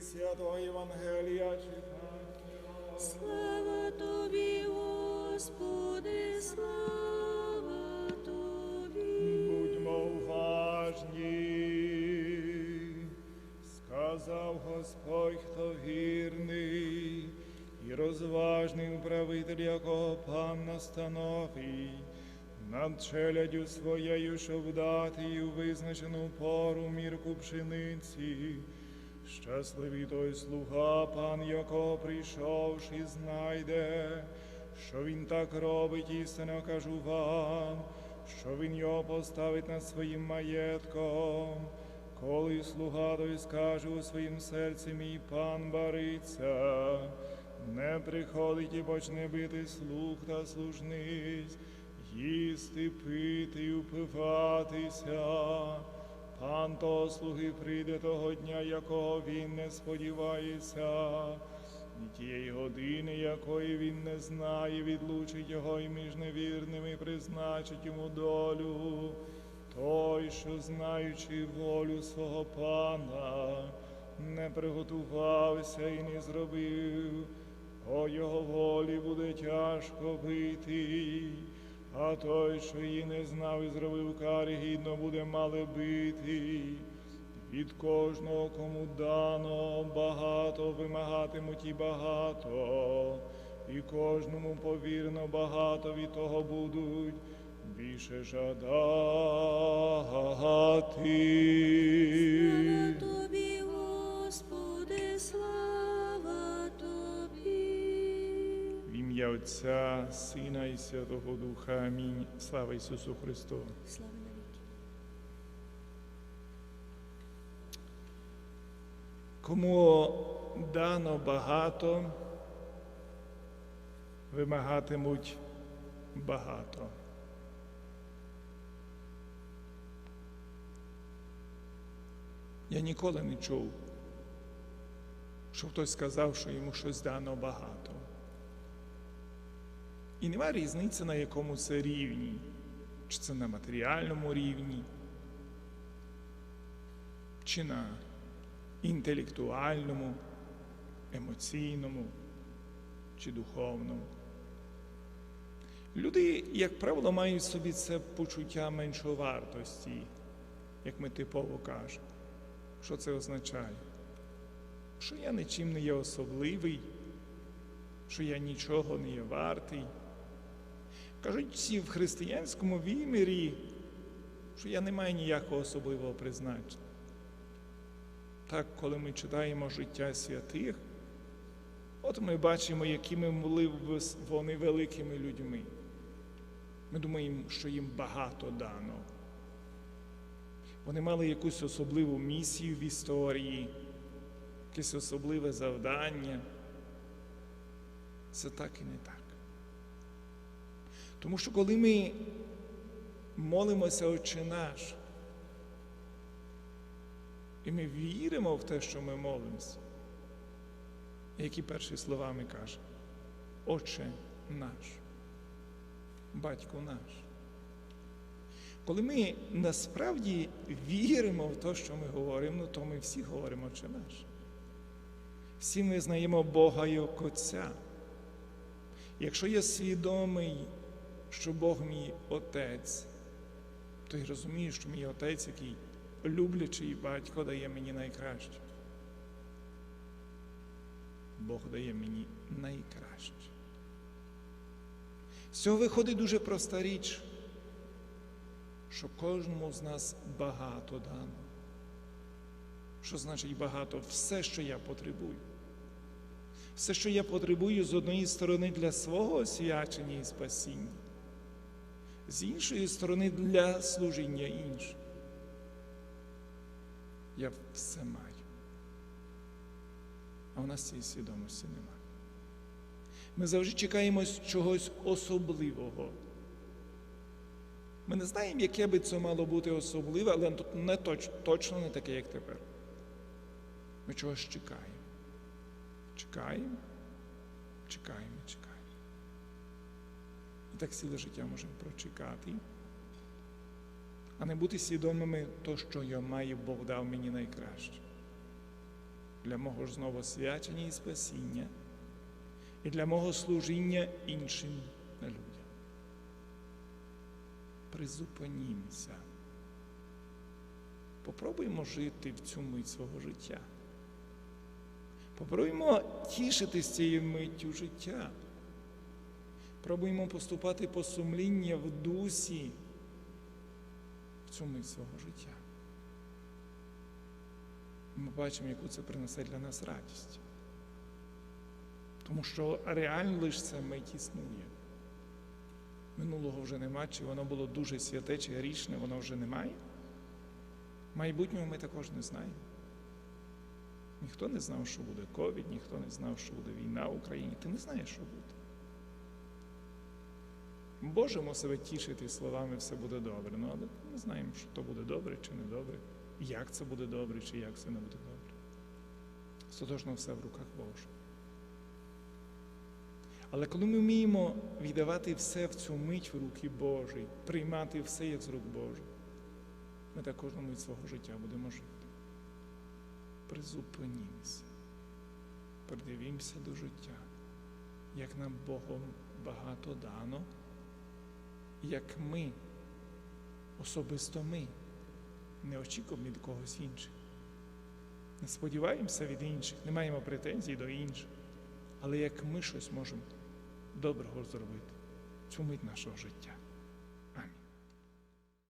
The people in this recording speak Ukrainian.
Святого Євангелія читання. Слава тобі, Господи, слава тобі. Будьмо уважні, сказав Господь, хто вірний і розважний управитель, якого пан настановить, над челядю своєю, щоб дати їй у визначену пору мірку пшениці. Щасливий той слуга, пан якого прийшовши, знайде, що він так робить, істинно кажу вам, що він його поставить над своїм маєтком. Коли слуга той скаже у своїм серці, мій пан бариться, не приходить і почне бити слуг та служниць, їсти, пити і упиватися. Пан того слуги прийде того дня, якого він не сподівається, і тієї години, якої він не знає, відлучить його і між невірними призначить йому долю. Той, що, знаючи волю свого пана, не приготувався і не зробив, по його волі буде тяжко бити. А той, що її не знав і зробив карі, гідно буде мали бити. Від кожного, кому дано багато, вимагатимуть і багато, і кожному повірно багато від того будуть більше жадати. Слава тобі, Господи, слава ім'я Отця, Сина і Святого Духа. Амінь. Слава Ісусу Христу. Слава навіки. Кому дано багато, вимагатимуть багато. Я ніколи не чув, що хтось сказав, що йому щось дано багато. І нема різниці, на якому це рівні, чи це на матеріальному рівні, чи на інтелектуальному, емоційному чи духовному. Люди, як правило, мають собі це почуття меншовартості, як ми типово кажемо. Що це означає? Що я нічим не є особливий, що я нічого не є вартий. Кажуть всі в християнському вимірі, що я не маю ніякого особливого призначення. Так, коли ми читаємо життя святих, от ми бачимо, якими були вони великими людьми. Ми думаємо, що їм багато дано. Вони мали якусь особливу місію в історії, якесь особливе завдання. Це так і не так. Тому що коли ми молимося Отче наш, і ми віримо в те, що ми молимося. Які перші слова ми кажемо? Отче наш, батько наш. Коли ми насправді віримо в те, що ми говоримо, ну, то ми всі говоримо Отче наш. Всі ми знаємо Бога як Отця. Якщо я свідомий, що Бог мій Отець, то я розумію, що мій Отець, який люблячий батько дає мені найкраще. Бог дає мені найкраще. З цього виходить дуже проста річ, що кожному з нас багато дано. Що значить багато? Все, що я потребую. Все, що я потребую з однієї сторони для свого освячення і спасіння, з іншої сторони для служіння іншим я все маю. А в нас цієї свідомості немає. Ми завжди чекаємо чогось особливого. Ми не знаємо, яке би це мало бути особливе, але не точ, точно не таке, як тепер. Ми чогось чекаємо. Чекаємо, чекаємо, чекаємо. І так ціле життя можемо прочекати а не бути свідомими то, що я маю, Бог дав мені найкраще. для мого ж знову свячення і спасіння, і для мого служіння іншим людям. Призупинімося. Попробуємо жити в цю мить свого життя. Попробуємо тішитися цією миттю життя. Пробуємо поступати по сумління в дусі в цю мить свого життя. Ми бачимо, яку це принесе для нас радість. Тому що реально лише ця мить існує. Минулого вже нема, чи воно було дуже святе, чи грішне, воно вже немає. Майбутнього ми також не знаємо. Ніхто не знав, що буде ковід, ніхто не знав, що буде війна в Україні. Ти не знаєш, що буде. Можемо себе тішити словами все буде добре, ну, але не знаємо, що то буде добре чи не добре, як це буде добре, чи як це не буде добре. Остаточно все в руках Божих. Але коли ми вміємо віддавати все в цю мить в руки Божі, приймати все як з рук Божих, ми так кожну мить свого життя будемо жити. Призупинімося, придивімося до життя, як нам Богом багато дано, як ми, особисто ми, не очікуємо від когось інших. Не сподіваємося від інших, не маємо претензій до інших. Але як ми щось можемо доброго зробити, цю мить нашого життя.